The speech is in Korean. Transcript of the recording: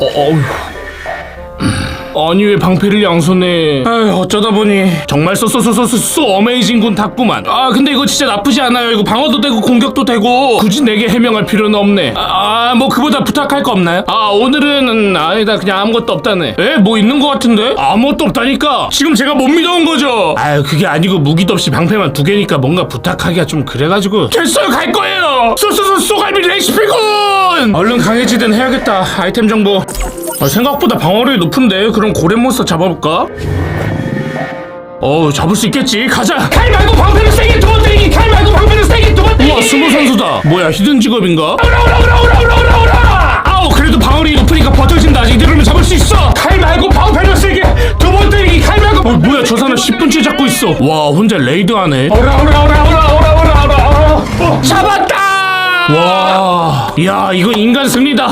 어, 어휴. 아니 왜 방패를 양손에. 에휴, 어쩌다 보니. 정말 쏘쏘쏘쏘쏘 어메이징군 탔구만. 아 근데 이거 진짜 나쁘지 않아요. 이거 방어도 되고 공격도 되고. 굳이 내게 해명할 필요는 없네. 아 뭐 그보다 부탁할 거 없나요? 아 오늘은 음, 아니다 그냥 아무것도 없다네. 에? 뭐 있는 거 같은데? 아무것도 없다니까? 지금 제가 못 믿어온 거죠. 아유 그게 아니고 무기도 없이 방패만 두 개니까 뭔가 부탁하기가 좀 그래가지고. 됐어요 갈 거예요. 쏘쏘쏘 쏘갈비 레시피 군 얼른 강해지든 해야겠다. 아이템 정보. 아, 생각보다 방어력이 높은데 그럼 고래 몬스터 잡아볼까? 어 잡을 수 있겠지. 가자! 칼 말고 방패를 세게 두번 때리기! 칼 말고 방패를 세게 두번 때리기! 우와 스무 선수다. 뭐야 히든 직업인가? 오라 오라 오라 오라 오라 오라 오라! 아우 그래도 방어력이 높으니까 버텨진다. 아직 이대로면 잡을 수 있어! 칼 말고 방패를 세게 두 번 때리기! 칼 말고 어 뭐야 저 사람 10분째 잡고 있어. 와 혼자 레이드 하네. 오라 오라 오라 오라 와, 야, 이건 인간 승리다.